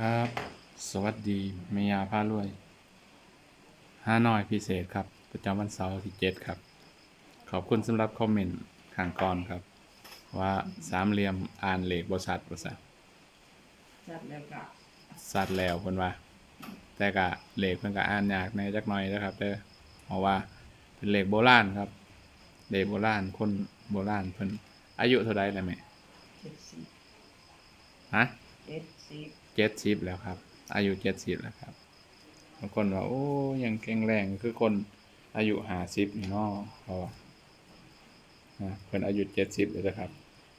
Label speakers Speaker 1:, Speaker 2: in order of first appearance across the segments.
Speaker 1: ครับ สวัสดีเมียาพารวยห้าน้อยพิเศษครับ ประจำวันเสาร์ที่เจ็ดครับ ขอบคุณสำหรับคอมเมนต์ข้างก่อนครับ ว่าสามเหลี่ยมอ่านเลขบริษัทบริษัท
Speaker 2: จัดแล้วก็
Speaker 1: สัตว์แล้วเพิ่นว่า แต่กะเลขเพิ่นก็อ่านยากในจักหน่อยนะครับเด้อเพราะว่าเป็นเลขโบราณครับเลขโบราณคนโบราณเพิ่นอายุเท่าใดแล้วแม่
Speaker 2: เจ็ดสิบ
Speaker 1: ฮะ
Speaker 2: เจ็ดสิบ
Speaker 1: เจ็ดสิบแล้วครับ อายุเจ็ดสิบแล้วครับบางคนว่าโอ้ยังแข็งแรงคือคนอายุห้าสิบนี่เนาะเพราะว่าอ่าเพิ่นอายุเจ็ดสิบเลยนะครับ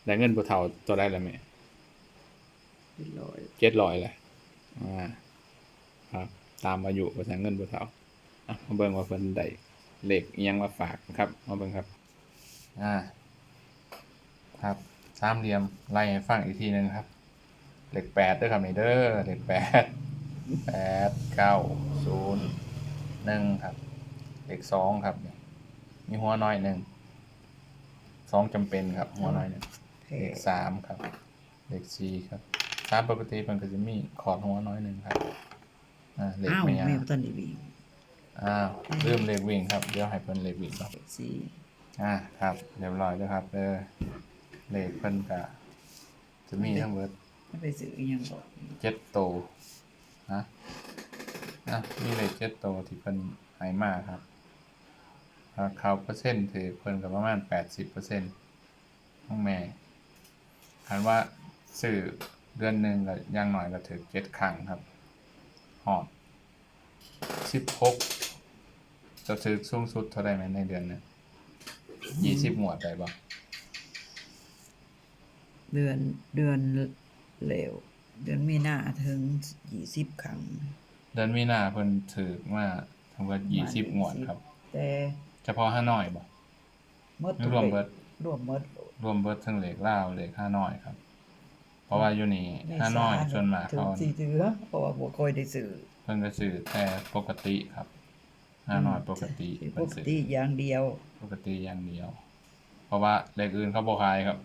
Speaker 1: ได้เงินผู้เฒ่าตัวได้แล้วแม่
Speaker 2: เป็นร้อย
Speaker 1: เจ็ดร้อยเลยอ่าครับตามอายุภาษาเงินผู้เฒ่าอะมาเบิ่งว่าเพิ่นได้เลขอิหยังมาฝากนะครับมาเบิ่งครับอ่าครับสามเหลี่ยมไล่ให้ฟังอีกทีหนึงครับ เลขแปดด้วยครับนี่เด้อเลขแปดแปดเก้าศูนย์หนึ่งครับเลขสองครับเนี่ยมีหัวน้อยหนึ่งสองจำเป็นครับ หัวน้อยหนึ่ง
Speaker 2: แพ
Speaker 1: เลขสามครับเลขสี่ครับสามปกติมันก็จะมีขอดหัวน้อยหนึ่งครับอ่าเลข
Speaker 2: อ้าว
Speaker 1: ไม่
Speaker 2: แม่
Speaker 1: ยา
Speaker 2: บ่ตันได้วิ่ง
Speaker 1: อ้าวลืมเลขวิ่งครับเดี๋ยวให้เพิ่นเลขวิ่งครับ
Speaker 2: เจ็ดสี่
Speaker 1: อ่าครับเรียบร้อยแล้วครับเออเลขเพิ่นก็จะมีทั้งหมด
Speaker 2: ไม่ไปซื้ออิหยังบ่
Speaker 1: เจ็ดโตวนะอะมีเลขเจ็ดโตวที่เพิ่นให้มาครับถ้าเขาเปอร์เซ็นต์ถือเพิ่นก็ประมาณแปดสิบเปอร์เซ็นต์ของแม่คันว่าซื้อเดือนหนึ่งก็อยังหน่อยก็ถือเจ็ดครั้งครับหอดสิบหกจะถือสูงสุดเท่าไรไหมในเดือนหนึงยี่สิบหมวดได้บ่
Speaker 2: เดือนเดือน เร็ว เดือนมีนาถึงยี่สิบครั้ง
Speaker 1: เดือนมีนาเพิ่นถือมาทั้งหมดยี่สิบหมวดครับ
Speaker 2: แต่
Speaker 1: เฉพาะห้าน้อยบ่
Speaker 2: หมด
Speaker 1: ไม่รวมเบิด
Speaker 2: รวมหมดโลด
Speaker 1: รวมเบิดทั้งเหล็กลาวเหล็กห้าน้อยครับ เพราะว่าอยู่นี่ห้าน้อยส่วนมาก
Speaker 2: ถึง
Speaker 1: เขา
Speaker 2: สี่เถือเพราะว่าบ่ค่อยได้ซื้อ
Speaker 1: เพิ่นก็ซื้อแต่ปกติครับห้าน้อยปกติ
Speaker 2: ซื้อป
Speaker 1: เพิ่น
Speaker 2: ก
Speaker 1: ซื้อ
Speaker 2: ติอย่างเดียว
Speaker 1: ปกติอย่างเดียว เพราะว่าเหล็กอื่นเขาบ่ขายครับ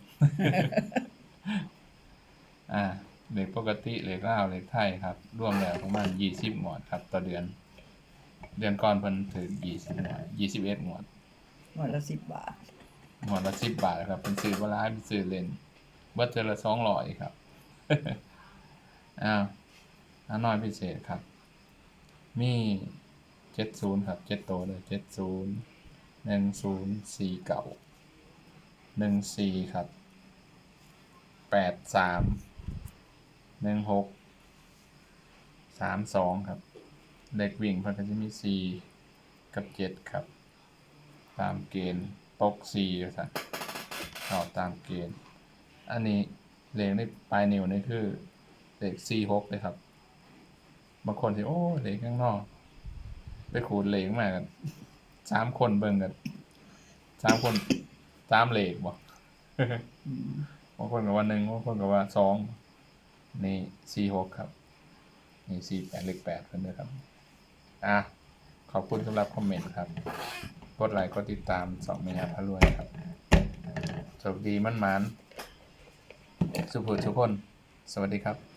Speaker 1: อ่าเหล็กปกติเหล็กลาวเหล็กไทยครับรวมแล้วประมาณยี่สิบหมวดครับต่อเดือน เดือนก่อนเพิ่นถือยี่สิบหมวดยี่สิบเอ็ดหมวด
Speaker 2: หมดละสิบบาท
Speaker 1: หมวดละสิบบาทครับเป็นซื้อเวลาเป็นซื้อเล่นเบิดเจอละสองร้อยครับอ้าวอันน้อยพิเศษครับ มีเจ็ดศูนย์ครับเจ็ดโตวเลยเจ็ดศูนย์หนึ่งศูนย์สี่เก่าหนึ่งสี่ครับแปดสาม หนึ่งหกสามสองครับ เลขวิ่งพันก็จะมีสี่กับเจ็ดครับ ตามเกณฑ์ตกสี่ครับเอตามเกณฑ์ อันนี้เลขในปลายนิ้วนี่คือเลขสี่หกเลยครับ บางคนที่โอ้เลขข้างนอก ไปขูดเลขมากันสามคนเบิ่งกันสามคนสามเลขบ่
Speaker 2: อืม
Speaker 1: บางคนกับว่าหนึ่งบางคนกับว่าสอง นี่ C6 ครับ นี่ C8 เลขแปดเพิ่นด้วยครับ อะ ขอบคุณสำหรับคอมเมนต์ครับ กดไลค์กดติดตามสองเมียพระรวยครับโชคดีมั่นหมานสุขทุกคน สวัสดีครับ